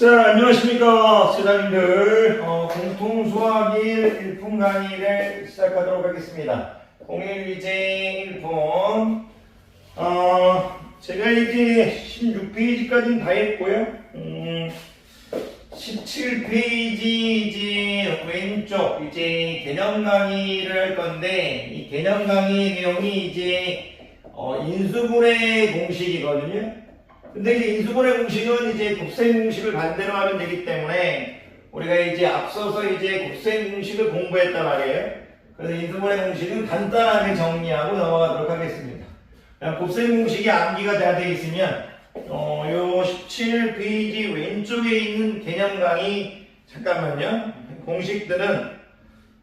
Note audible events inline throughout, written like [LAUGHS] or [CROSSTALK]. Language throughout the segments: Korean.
자, 안녕하십니까, 세상님들. 어, 공통수학일 일품 강의를 시작하도록 하겠습니다. 01 이제 1품. 어, 제가 이제 16페이지까지는 다 했고요. 음, 17페이지 이제 왼쪽 이제 개념 강의를 할 건데, 이 개념 강의 내용이 이제 어, 인수분해 공식이거든요. 근데 이제 인수분해 공식은 이제 곱셈 공식을 반대로 하면 되기 때문에 우리가 이제 앞서서 이제 곱셈 공식을 공부했단 말이에요. 그래서 인수분해 공식은 간단하게 정리하고 넘어가도록 하겠습니다. 곱셈 공식이 암기가 다 되어 있으면 어, 요 17페이지 왼쪽에 있는 개념 강의 잠깐만요. 공식들은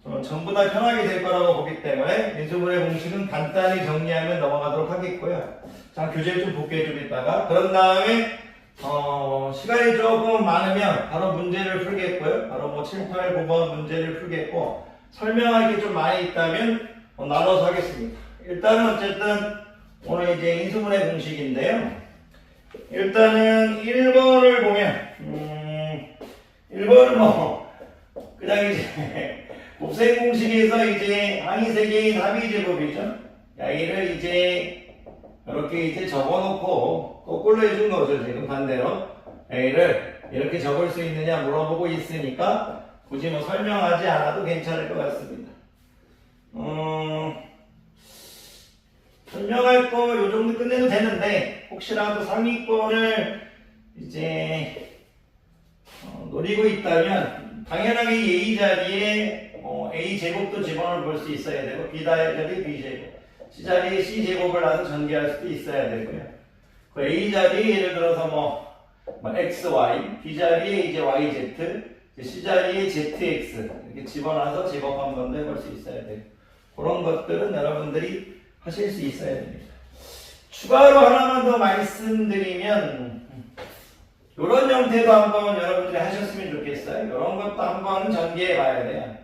어, 전부 다 편하게 될 거라고 보기 때문에 인수분해 공식은 간단히 정리하면 넘어가도록 하겠고요. 자, 교재를 좀 볼게요, 좀 이따가. 그런 다음에, 어, 시간이 조금 많으면 바로 문제를 풀겠고요. 바로 뭐 7, 8, 9번 문제를 풀겠고, 설명할 게 좀 많이 있다면 어, 나눠서 하겠습니다. 일단은 어쨌든 오늘 이제 인수분해 공식인데요. 일단은 1번을 보면, 음, 1번은 뭐, 그냥 이제, [LAUGHS] 곱셈 공식에서 이제 항이 세 개인 합의 제곱이죠. 야이를 이제 이렇게 이제 적어놓고 거꾸로 해준 거죠. 지금 반대로 A를 이렇게 적을 수 있느냐 물어보고 있으니까 굳이 뭐 설명하지 않아도 괜찮을 것 같습니다. 음, 설명할 거 요 정도 끝내도 되는데 혹시라도 상위권을 이제 어, 노리고 있다면 당연하게 이 A 자리에 어, A 제곱도 집어넣을 볼 수 있어야 되고 B 자리에 B 제곱 C 자리에 C 제곱을 놔서 전개할 수도 있어야 되고요. 그 A 자리에 예를 들어서 뭐, 뭐 X, Y, B 자리에 이제 Y, Z, C 자리에 ZX 이렇게 집어넣어서 제곱한 건도 해볼 수 있어야 돼요. 그런 것들은 여러분들이 하실 수 있어야 됩니다. 추가로 하나만 더 말씀드리면 이런 형태도 한번 여러분들이 하셨으면 좋겠어요. 이런 것도 한번 전개해 봐야 돼요.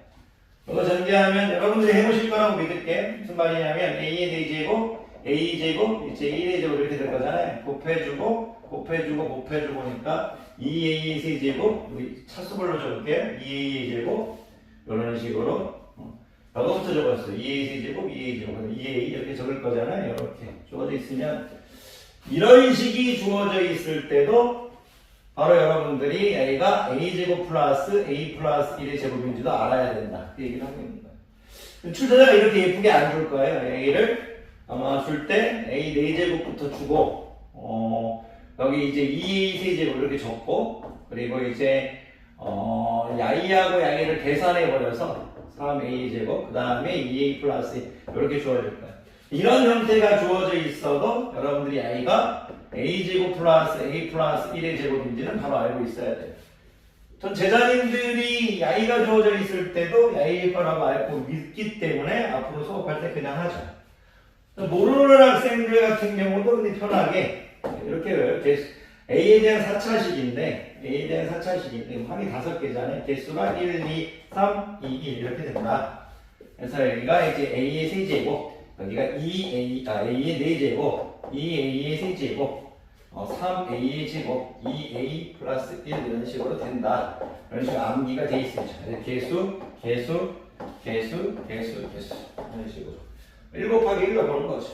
이거 전개하면 여러분들이 해보실 거라고 믿을게요. 무슨 말이냐면 a의 4제곱, a제곱, 이제 1의 제곱 이렇게 될 거잖아요. 곱해주고, 곱해주고, 곱해주고니까 2a의 세제곱, 여기 차수별로 적을게요. 2a의 제곱, 이런 식으로. 어. 여기부터 적었어요. 2a 세제곱, 2a 제곱. 2a 이렇게 적을 거잖아요. 이렇게 주어져 있으면 이런 식이 주어져 있을 때도 바로 여러분들이 a가 a제곱 플러스 a 플러스 1의 제곱인지도 알아야 된다. 그 얘기를 하고 있는 거예요. 출제자가 이렇게 예쁘게 안 줄 거예요. a를 아마 줄 때 a 4제곱부터 주고 어, 여기 이제 2a 세제곱 이렇게 적고 그리고 이제 어, 야이하고 야이를 계산해 버려서 3a 제곱 그 다음에 2a 플러스 이렇게 주어질 거예요. 이런 형태가 주어져 있어도 여러분들이 a가 a제곱 플러스 a 플러스 1의 제곱인지는 바로 알고 있어야 돼요. 전 제자님들이 야이가 주어져 있을 때도 야이일 거라고 알고 믿기 때문에 앞으로 수업할 때 그냥 하죠. 모르는 학생들 같은 경우도 편하게 이렇게. 개수, A에 대한 4차식인데 A에 대한 4차식인데 항이 다섯 개잖아요. 개수가 1, 2, 3, 2, 1 이렇게 된다. 그래서 여기가 이제 A의 세제곱 여기가 2A, 아, A의 4제곱, 2A의 세제곱, 어, 3A의 제곱, 2A 플러스 1 이런 식으로 된다. 이런 식으로 암기가 돼 있습니다. 개수, 개수, 개수, 개수, 개수 이런 식으로 1 곱하기 1로 보는 거죠.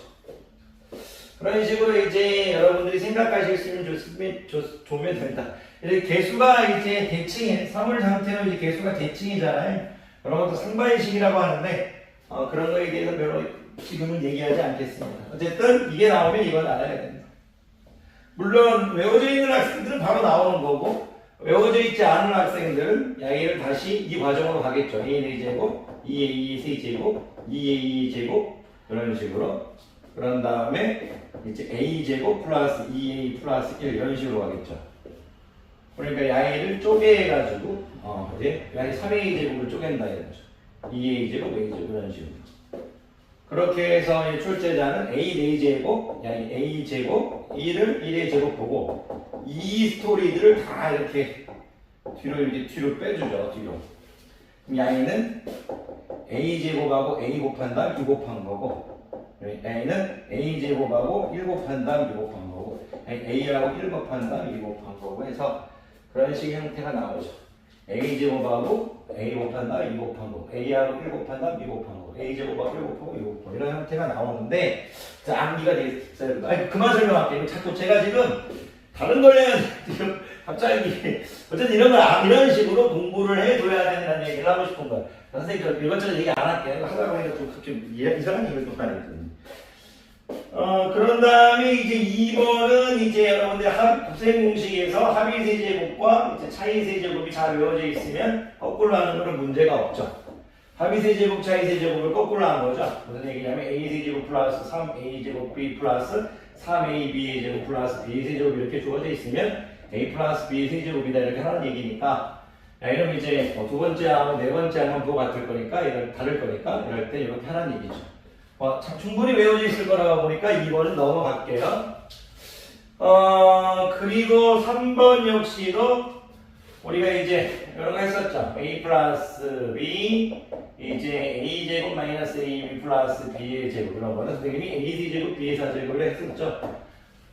그런 식으로 이제 여러분들이 생각하실 수 있는 좋으면, 좋, 좋으면 된다. 이렇게 개수가 이제 대칭, 사물 상태로 이제 개수가 대칭이잖아요. 그런 것도 상반식이라고 하는데, 어, 그런 거에 대해서 별로 지금은 얘기하지 않겠습니다. 어쨌든 이게 나오면 이건 알아야 됩니다. 물론 외워져 있는 학생들은 바로 나오는 거고 외워져 있지 않은 학생들은 야이를 다시 이 과정으로 가겠죠. a 4제곱, 2a 3제곱, 2a 제곱 이런 식으로 그런 다음에 이제 a 제곱 플러스 2a 플러스 1 이런 식으로 가겠죠. 그러니까 야이를 쪼개가지고 어, 이제 야이 3a 제곱을 쪼갠다 이거죠. 2a 제곱, a 제곱 이런 식으로. 그렇게 해서 이 출제자는 a 4제곱, 야이 a 제곱, 1을 1의 제곱 보고 이 스토리들을 다 이렇게 뒤로 이렇게 뒤로 빼주죠 뒤로. 야이는 a 제곱하고 a 곱한 다음 2 곱한 거고 a는 a 제곱하고 1 곱한 다음 2 곱한 거고 a하고 1 곱한 다음 2 곱한 거고 해서 그런 식의 형태가 나오죠. a 제곱하고 a 곱한다 2 곱하고 a하고 1 곱한다 2 곱하고 a 제곱하고 1 곱하고 2 곱하고 이런 형태가 나오는데 자 암기가 되겠어요. 아니 그만 설명할게요. 자꾸 제가 지금 다른 걸내면 갑자기 [LAUGHS] 어쨌든 이런 걸 아- 이런 식으로 공부를 해줘야 된다는 얘기를 하고 싶은 거예요. 선생님 저 이것저것 얘기 안 할게요. 하다 보니까 좀 이- 이상한 얘기를 또 하니까. 어, 그런 다음에 이제 2번은 이제 여러분들 합, 곱셈 공식에서 합의 세제곱과 이제 차이 세제곱이 잘 외워져 있으면 거꾸로 하는 거는 문제가 없죠. 합의 세제곱, 차이 세제곱을 거꾸로 하는 거죠. 무슨 얘기냐면 a 세제곱 플러스 3a 제곱 b 플러스 3ab 제곱 플러스 b 세제곱 이렇게 주어져 있으면 a 플러스 b 세제곱이다 이렇게 하는 얘기니까 야, 이러면 이제 뭐 두 번째 하고 네 번째 하면 그거 같을 거니까 이럴 다를 거니까 이럴 때 이렇게 하는 얘기죠. 어, 참 충분히 외워져 있을 거라고 보니까 2번은 넘어갈게요. 어, 그리고 3번 역시도 우리가 이제 이런 거 했었죠. a 플러스 b 이제 a 제곱 마이너스 ab 플러스 b의 제곱 이런 거는 선생님이 a 제곱 b의 사제곱을 했었죠.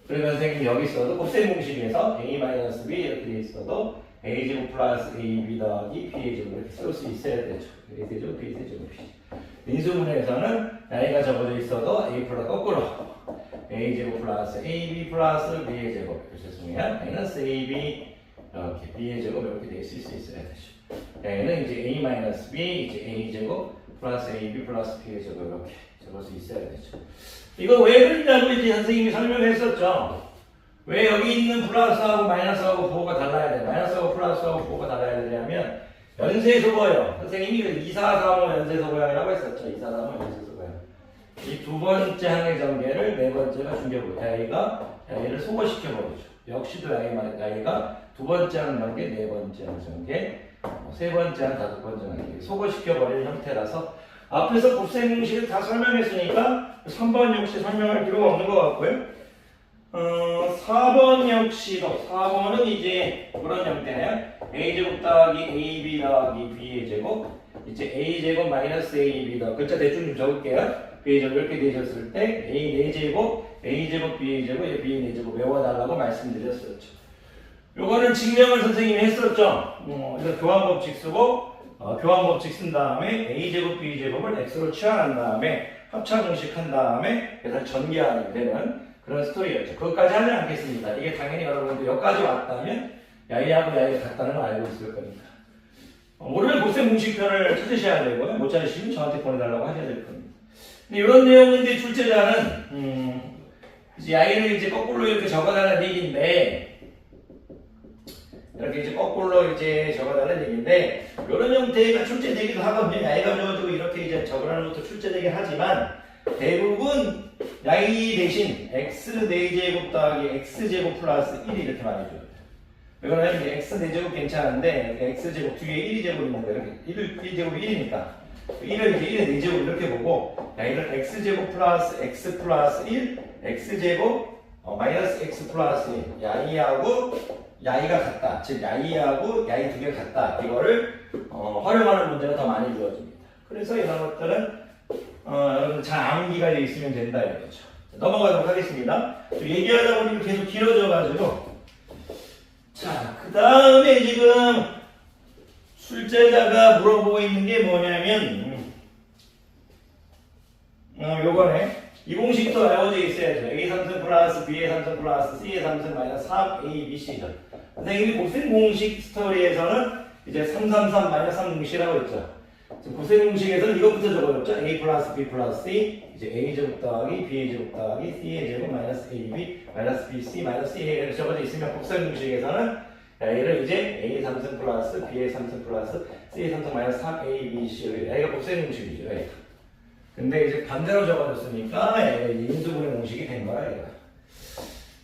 그러면 선생님이 여기 있어도 곱셈 공식에서 a 마이너스 b 이렇게 돼 있어도 a 제곱 플러스 ab 더하기 b의 제곱 이렇게 쓸 수 있어야 되죠. a 제곱 b 제곱이. 인수분해에서는 y가 적어져 있어도 a 플러스 거꾸로 a 제곱 플러스 ab 플러스 b의 제곱 죄송해요 마이너스 ab 이렇게 b의 제곱 이렇게 돼 있을 수 있어야 되죠. 얘는 이제 a 마이너스 b 이제 a 제곱 플러스 ab 플러스 b의 제곱 이렇게 수 있어야 되죠. 이거 왜 그러냐고 이제 선생님이 설명했었죠. 왜 여기 있는 플러스하고 마이너스하고 부호가 달라야 돼? 마이너스하고 플러스하고 부호가 달라야 되냐면 연쇄소거요. 선생님이 그 2, 4, 3, 5 연쇄소거형이라고 했었죠. 2, 4, 3, 5 연쇄소거형. 이 두 번째 항의 전개를 네 번째가 중개부 야이가 야이를 소거시켜버리죠. 역시도 야이, 야이가 두 번째 항 전개, 네 번째 항 전개, 뭐세 번째 항, 다섯 번째 항 전개 소거시켜버리는 형태라서 앞에서 곱셈 공식을 다 설명했으니까 3번 역시 설명할 필요가 없는 것 같고요. 어, 4번 역시도 4번은 이제 그런 형태네요. a제곱 더하기 ab 더하기 b의 제곱 이제 a제곱 마이너스 ab 더 글자 대충 좀 적을게요. b의 제곱 이렇게 되셨을 때 a 4제곱 a제곱 b의 제곱 b 4제곱 외워달라고 말씀드렸었죠. 요거는 증명을 선생님이 했었죠. 어, 이거 교환법칙 쓰고 어, 교환 법칙 쓴 다음에 a제곱 b제곱을 x로 치환한 다음에 합차 공식 한 다음에 그래서 전개하게 되는 그런 스토리였죠. 그것까지 하지 않겠습니다. 이게 당연히 여러분들 여기까지 왔다면 야이하고 야이가 같다는 걸 알고 있을 거니까. 어, 모르면 곱셈 공식편을 찾으셔야 되고요. 못 찾으시면 저한테 보내달라고 하셔야 될 겁니다. 근데 이런 내용인데 출제자는 음, 이제 야이를 이제 거꾸로 이렇게 적어달라는 얘기인데 이렇게 이제 거꾸로 이제 적어달라는 얘기인데 이런 형태가 출제되기도 하거든요. 야이가 적어지고 이렇게 이제 적으라는 것도 출제되긴 하지만 대부분 야이 대신 x 4제곱 더하기 x 제곱 플러스 1 이렇게 말해줘요. 왜 그러냐면 이제 x 4제곱 괜찮은데 x 제곱 뒤에 1이 제곱 있는 거예요. 이렇게 1, 1 제곱이 1이니까 1을 이제 1의 4제곱 이렇게 보고 야이를 x 제곱 플러스 x 플러스 1 x 제곱 어, 마이너스 x 플러스 1 야이하고 야이가 같다. 즉 야이하고 야이 두 개 같다. 이거를 어, 활용하는 문제가 더 많이 주어집니다. 그래서 이런 것들은 어, 여러분 잘 암기가 되어 있으면 된다 이거죠. 자, 넘어가도록 하겠습니다. 저 얘기하다 보니까 계속 길어져가지고 자, 그 다음에 지금 출제자가 물어보고 있는 게 뭐냐면 음, 어, 요거네. 이 공식도 외워져 있어야죠. A 삼승 플러스 B의 삼승 플러스 C의 삼승 마이너스 3A, B, C죠. 선생님이 곱셈 공식 스토리에서는 이제 333 마이너스 3 공식이라고 했죠. 지금 곱셈 공식에서는 이것부터 적어줬죠. A 플러스 B 플러스 C 이제 A 제곱 더하기 B의 제곱 더하기 C의 제곱 마이너스 AB 마이너스 B, C 마이너스 C 이렇게 적어져 있으면 곱셈 공식에서는 A를 이제 A 삼승 플러스 B의 삼승 플러스 C의 삼승 마이너스 3A, B, C A가 곱셈 공식이죠. A가. 근데 이제 반대로 적어줬으니까 인수분해 공식이 된 거야, 얘가.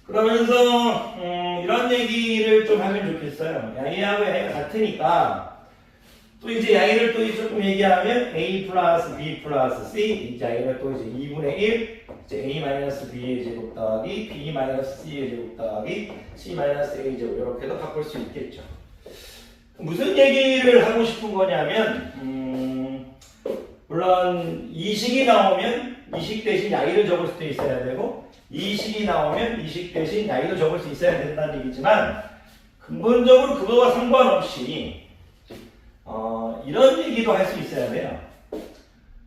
그러면서 음, 이런 얘기를 좀 하면 좋겠어요. 야이하고 야이가 같으니까 또 이제 야이를 또 조금 얘기하면 a 플러스 b 플러스 c 이제 야이를 또 이제 2분의 1 이제 a 마이너스 b의 제곱 더하기 b 마이너스 c의 제곱 더하기 c 마이너스 a 제곱 이렇게도 바꿀 수 있겠죠. 무슨 얘기를 하고 싶은 거냐면 음, 물론 이식이 나오면 이식 대신 야이를 적을 수도 있어야 되고 이식이 나오면 이식 대신 야이도 적을 수 있어야 된다는 얘기지만 근본적으로 그거와 상관없이 어, 이런 얘기도 할 수 있어야 돼요.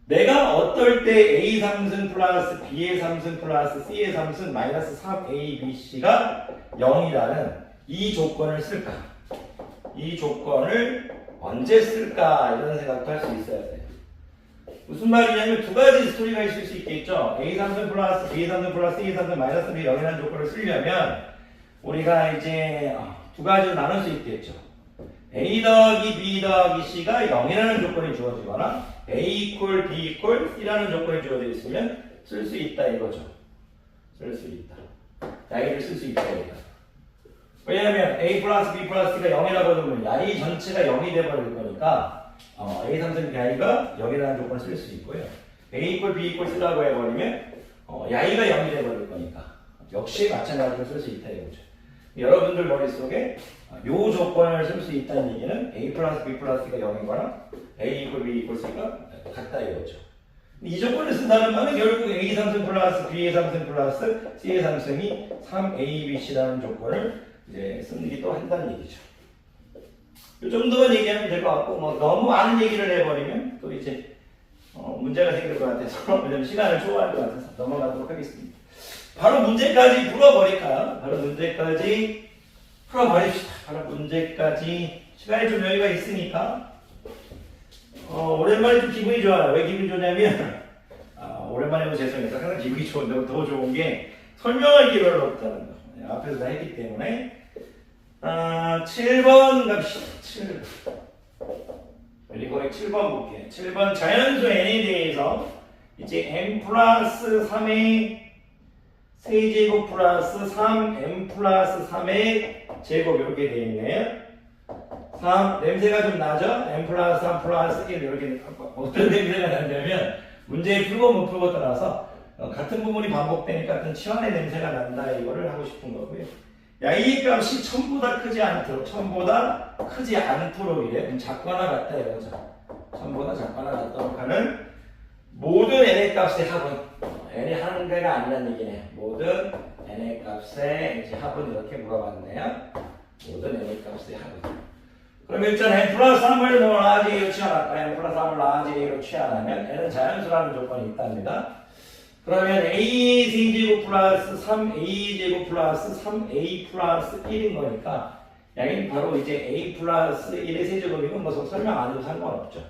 내가 어떨 때 A 삼승 플러스 B의 삼승 플러스 C의 삼승 마이너스 3A, B, C가 0이라는 이 조건을 쓸까? 이 조건을 언제 쓸까? 이런 생각도 할 수 있어야 돼요. 무슨 말이냐면 두 가지 스토리가 있을 수 있겠죠. A 삼승 플러스 B 삼승 플러스 C 삼승 마이너스 B 0이라는 조건을 쓰려면 우리가 이제 어, 두 가지로 나눌 수 있겠죠. A 더하기 B 더하기 C가 0이라는 조건이 주어지거나 A 이퀄 B 이퀄 C라는 조건이 주어져 있으면 쓸 수 있다 이거죠. 쓸 수 있다. 야이를 쓸 수 있다. 왜냐하면 A 플러스 B 플러스 C가 0이라고 하면 야이 전체가 0이 돼버릴 거니까 어, A 삼성 야이가 0이라는 조건을 쓸 수 있고요. A 이퀄 B 이퀄 쓰라고 해버리면 어, 야이가 0이 돼버릴 거니까 역시 마찬가지로 쓸 수 있다 이거죠. 여러분들 머릿속에 이 조건을 쓸 수 있다는 얘기는 A 플러스 B 플러스가 0이거나 A 이퀄 B 이퀄 C가 같다 이거죠. 이 조건을 쓴다는 말은 결국 A 삼승 플러스 B의 삼승 플러스 C의 삼승이 3A, B, C라는 조건을 이제 쓰기도 한다는 얘기죠. 이 정도만 얘기하면 될 것 같고 뭐 너무 많은 얘기를 해버리면 또 이제 어, 문제가 생길 것 같아서 [LAUGHS] 왜냐면 시간을 초과할 것 같아서 넘어가도록 하겠습니다. 바로 문제까지 풀어버릴까요? 바로 문제까지 풀어버립시다. 바로 문제까지 시간이 좀 여유가 있으니까 어, 오랜만에 좀 기분이 좋아요. 왜 기분이 좋냐면 아, 오랜만에 면 죄송해서 항상 기분이 좋은데 더 좋은 게 설명할 기회가 없다는 거. 네, 앞에서 다 했기 때문에 아, 7번 갑시다. 7. 그리고 7번 볼게요. 7번 자연수 n에 대해서 이제 n 플러스 3의 세제곱 플러스 3m 플러스 3의 제곱 이렇게 되어 있네요. 3 냄새가 좀 나죠? m 플러스 3 플러스 1 이렇게 어떤 냄새가 나냐면 문제 풀고 못 풀고 따라서 어, 같은 부분이 반복되니까 어떤 치환의 냄새가 난다 이거를 하고 싶은 거고요. 야, 이 값이 천보다 크지 않도록, 천보다 크지 않도록 이래. 작거나 같다 이거죠. 천보다 작거나 같도록 하는 모든 n의 값의 합은 n이 하는 데가 아니라는 얘기네요. 모든 n의 값의 합은 이렇게 물어봤네요. 모든 n의 값의 합은. 그럼 일단 n 플러스 3을 뭐 라지로 취하나, n 플러스 3을 라지로 취하나면 n은 자연수라는 조건이 있답니다. 그러면 a 세제곱 플러스 3a 제곱 플러스 3a 플러스 1인 거니까 양이 바로 이제 a 플러스 1의 세제곱이면 뭐 설명 안 해도 상관없죠.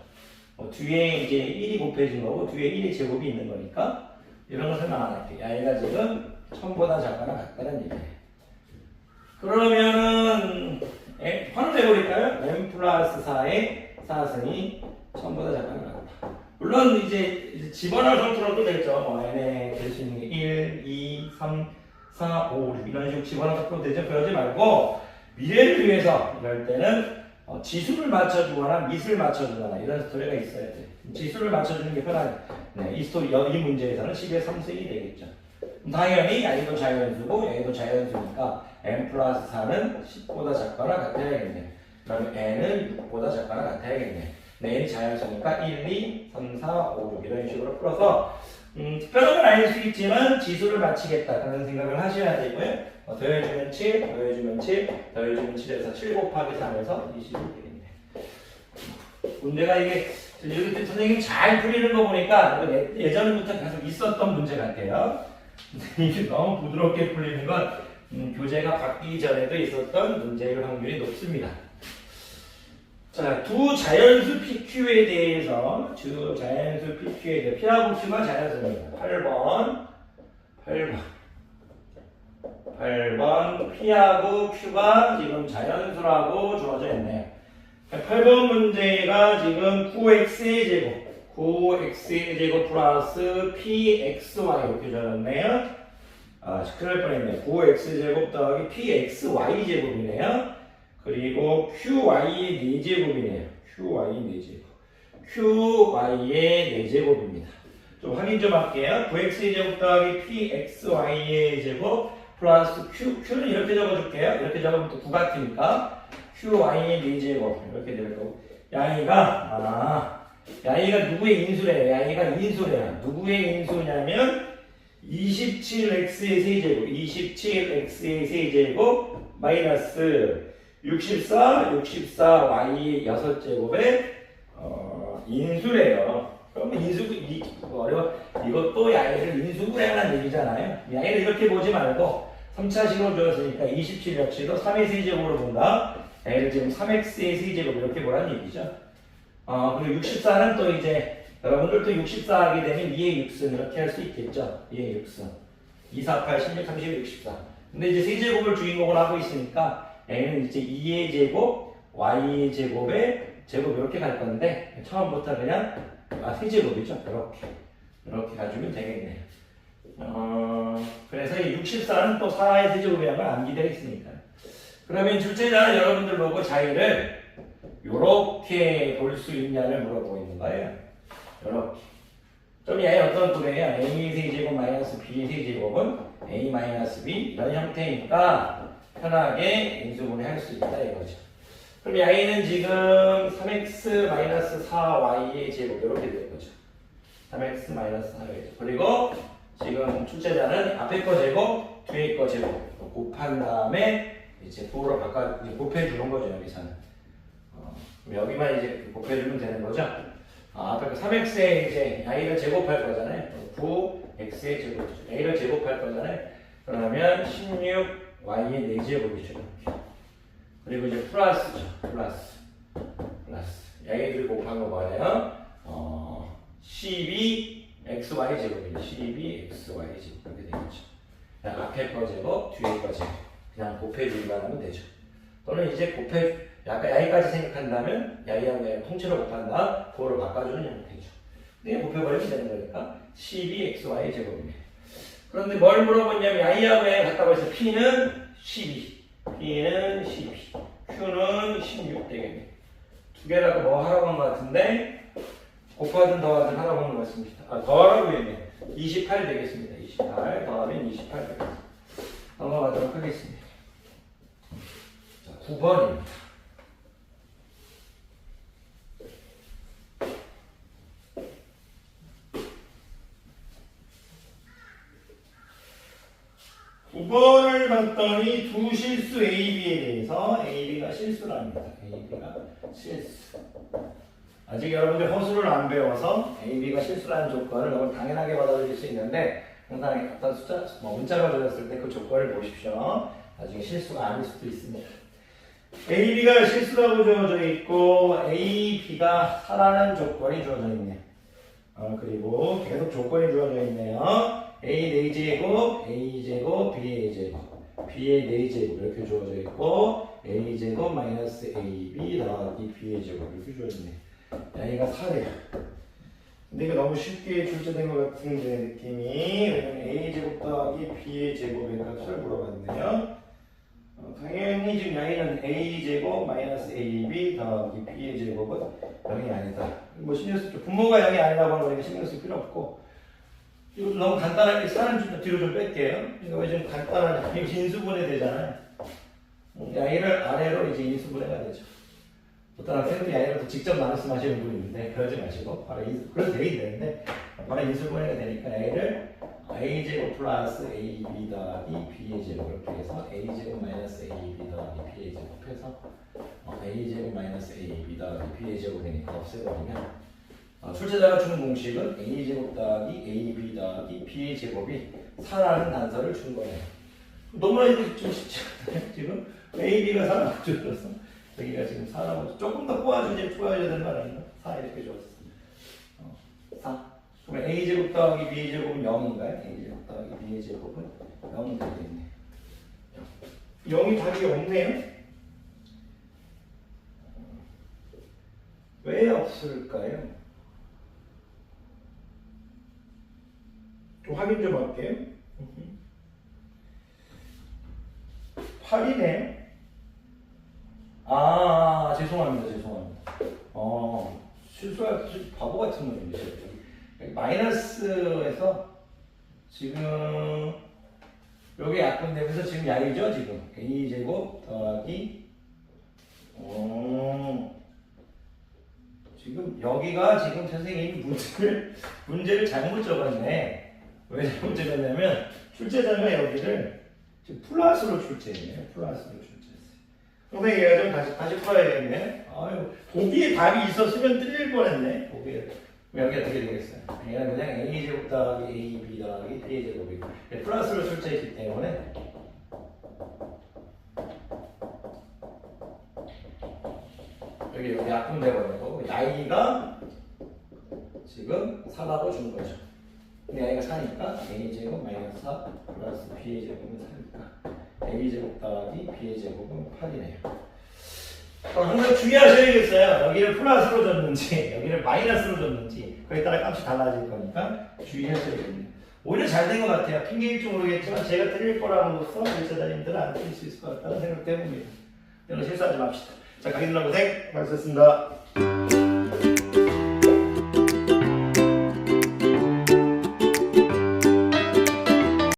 뭐 뒤에 이제 1이 곱해진 거고 뒤에 1의 제곱이 있는 거니까 이런 거 설명 안 할게요. 야이가 지금 1000보다 작거나 같다는 얘기예요. 그러면은 에, 바로 내버릴까요? m 플러스 4의 4승이 1000보다 작거나 같다. 물론 이제, 이제 집어넣어서 풀어도 되죠. 뭐 n에 될 수 있는 게 1, 2, 3, 4, 5, 6 이런 식으로 집어넣어서 풀어도 되죠. 그러지 말고 미래를 위해서 이럴 때는 어, 지수를 맞춰주거나 밑을 맞춰주거나 이런 스토리가 있어야 돼. 지수를 맞춰주는 게 편하게. 네, 이 스토리, 이 문제에서는 10의 3승이 되겠죠. 당연히 A도 자연수고 A도 자연수니까 n 플러스 4는 10보다 작거나 같아야겠네. 그러면 n은 6보다 작거나 같아야겠네. 네, 자연수니까 1, 2, 3, 4, 5, 6 이런 식으로 풀어서 음, 특별한 건 아닐 수 있지만 지수를 맞히겠다 그런 생각을 하셔야 되고요. 어, 더해주면 7, 더해주면 7, 더해주면 7에서 7 곱하기 3에서 20이 되겠네. 문제가 이게 이렇게 선생님 잘 풀리는 거 보니까 예- 예전부터 계속 있었던 문제 같아요. 이게 너무 부드럽게 풀리는 건 음, 교재가 바뀌기 전에도 있었던 문제일 확률이 높습니다. 자, 두 자연수 PQ에 대해서 두 자연수 PQ에 대해 P하고 Q가 자연수입니다. 8번 8번 8번 P하고 Q가 지금 자연수라고 주어져 있네요. 8번 문제가 지금 9x의 제곱 9x의 제곱 플러스 pxy 이렇게 적었네요. 아, 큰일 날 뻔했네. 9x 제곱 더하기 pxy 제곱이네요. 그리고 qy의 4제곱이네요. qy의 4제곱. qy의 4제곱입니다. 좀 확인 좀 할게요. 9x의 제곱 더하기 pxy의 제곱 플러스 q, q는 이렇게 적어줄게요. 이렇게 적으면 또 9 같으니까 qy의 4제곱 이렇게 될 거고 양이가 아 양이가 누구의 인수래요? 양이가 인수래요. 누구의 인수냐면 27x의 세제곱 27x의 세제곱 마이너스 64, 64 y 여섯 제곱의 어, 인수래요. 그러면 인수 이뭐 어려워 이것도 야이를 인수분해하는 얘기잖아요. 야이를 이렇게 보지 말고 3차식으로 주었으니까 27 역시도 3의 세제곱으로 본다. 야이를 지금 3x의 세제곱 이렇게 보라는 얘기죠. 어, 그리고 64는 또 이제 여러분들도 64 하게 되면 2의 6승 이렇게 할 수 있겠죠. 2의 6승. 2, 4, 8, 16, 30, 64. 근데 이제 세제곱을 주인공으로 하고 있으니까 A는 이제 2의 제곱, Y의 제곱의 제곱 이렇게 갈 건데 처음부터 그냥 아 세제곱이죠. 이렇게 이렇게 가지면 되겠네요. 어, 그래서 이 64는 또 4의 세제곱이라는 걸 암기되어 있으니까. 그러면 출제자는 여러분들 보고 자유를 요렇게 볼 수 있냐를 물어보고 있는 거예요. 요렇게. 좀얘 어떤 구래예요? A의 세제곱 마이너스 B의 세제곱은 A 마이너스 B 이런 형태니까 편하게 인수분해 할 수 있다 이거죠. 그럼 A는 지금 3x 마이너스 4y의 제곱 이렇게 되는 거죠. 3x 마이너스 4y의 제곱. 그리고 지금 출제자는 앞에 거 제곱, 뒤에 거 제곱 곱한 다음에 이제 부호로 바꿔 이제 곱해 주는 거죠 여기서는. 어, 여기만 이제 곱해 주면 되는 거죠. 아, 앞에 거 3x에 이제 a를 제곱할 거잖아요. 부 x의 제곱, a를 제곱할 거잖아요. 그러면 16 y의 4제곱이죠. 이렇게. 그리고 이제 플러스죠. 플러스. 플러스. 얘들이 곱한 거 뭐예요? 어, 12 xy 제곱이죠. 12 xy 제곱. 이렇게 되겠죠. 앞에 거 제곱, 뒤에 거 제곱. 그냥 곱해주기만 하면 되죠. 또는 이제 곱해, 약간 야이까지 생각한다면 야이하고 야이 통째로 곱한다. 그거를 바꿔주는 형태죠. 근데 곱해버리면 되는 거니까 12 xy 제곱입니다. 그런데 뭘 물어봤냐면 야이하고 야이 같다고 해서 p는 12, p는 12, q는 16 되겠네. 두 개라고 뭐 하라고 한 것 같은데 곱하든 더하든 하라고 한 것 같습니다. 아 더하라고 했네. 28 되겠습니다. 28 더하면 28 되겠습니다. 넘어가도록 하겠습니다. 자, 9번입니다. 두 번을 봤더니 두 실수 A, B에 대해서 A, B가 실수랍니다. A, B가 실수. 아직 여러분들 허수를 안 배워서 A, B가 실수라는 조건을 너무 당연하게 받아들일 수 있는데 항상 어떤 숫자, 뭐 문자가 주어졌을 때 그 조건을 보십시오. 나중에 실수가 아닐 수도 있습니다. A, B가 실수라고 주어져 있고 A, B가 사라는 조건이 주어져 있네요. 어, 그리고 계속 조건이 주어져 있네요. A 4제곱, A제곱, B의 제곱, B의 4제곱 이렇게 주어져 있고 A제곱 마이너스 AB 더하기 B의 제곱 이렇게 주어져 있네 A가 4래요 근데 이거 너무 쉽게 출제된 것 같은데 느낌이. 왜냐면 A제곱 더하기 B의 제곱의 값을 물어봤네요. 어, 당연히 지금 A는 A제곱 마이너스 AB 더하기 B의 제곱은 0이 아니다. 뭐 신경 쓸 분모가 0이 아니라고 하는 거니까 신경 쓸 필요 없고 이거 너무 간단하게 사는 좀 뒤로 좀 뺄게요. 이거 왜좀 간단하게 이거 인수분해 되잖아요. 야이를 아래로 이제 인수분해가 되죠. 어떤 학생들이 야이를 또 직접 말씀하시는 분이 있는데 그러지 마시고 바로 인수 그래도 되긴 되는데 바로 인수분해가 되니까 야이를 a 제곱 플러스 a b 더하기 b의 제곱 이렇게 해서 a 제곱 마이너스 a b 더하기 b의 제곱해서 어, a 제곱 마이너스 a b 더하기 b의 제곱 되니까 없애버리면 어, 출제자가 주는 공식은 a 제곱 더하기 a b 더하기 b의 제곱이 4라는 단서를 준 거예요. 너무나 이게 좀 쉽지 않아요. [LAUGHS] 지금 a, b가 4라고 줄었어. 여기가 지금 4라고 조금 더 꼬아주지 꼬아줘야 되는 거 아닌가? 4 이렇게 줬어. 어, 4. 그러면 a 제곱 더하기 b의 제곱은 0인가요? a 제곱 더하기 b의 제곱은 0이 되겠네. 0이 답이 없네요. 왜 없을까요? 좀 확인 좀 할게요. 8이네. 아, 죄송합니다. 죄송합니다. 어, 실수할 바보 같은 놈이죠. 마이너스에서 지금 여기 약분되면서 지금 야이죠, 지금. a제곱 더하기 어, 지금 여기가 지금 선생님이 문제를 문제를 잘못 적었네. 왜 적었냐면 출제자가 여기를 지금 플러스로 출제해요. 플러스로 출제했어요. 선생님 얘가 좀 다시, 다시 풀어야겠네. 아유, 보기에 답이 있었으면 틀릴 뻔했네. 보기에. 여기 어떻게 되겠어요? 얘는 그냥 a제곱 더하기 ab 더하기 a제곱이고 플러스로 출제했기 때문에 여기 여기 약분되버린 거고 i가 지금 4라고 준 거죠. I가 4니까 a제곱 마이너스 4 플러스 b제곱은 4니까 a제곱 더하기 b제곱은 8이네요. 어, 항상 주의하셔야겠어요. 여기를 플러스로 줬는지 여기를 마이너스로 줬는지 그에 따라 값이 달라질 거니까 주의하셔야겠네요. 오히려 잘 된 것 같아요. 핑계일지 모르겠지만 제가 드릴 거라고서 일자다님들은 안 드릴 수 있을 것 같다는 생각도 해봅니다. 여러분 실수하지 맙시다. 자, 강의들 고생 많으셨습니다.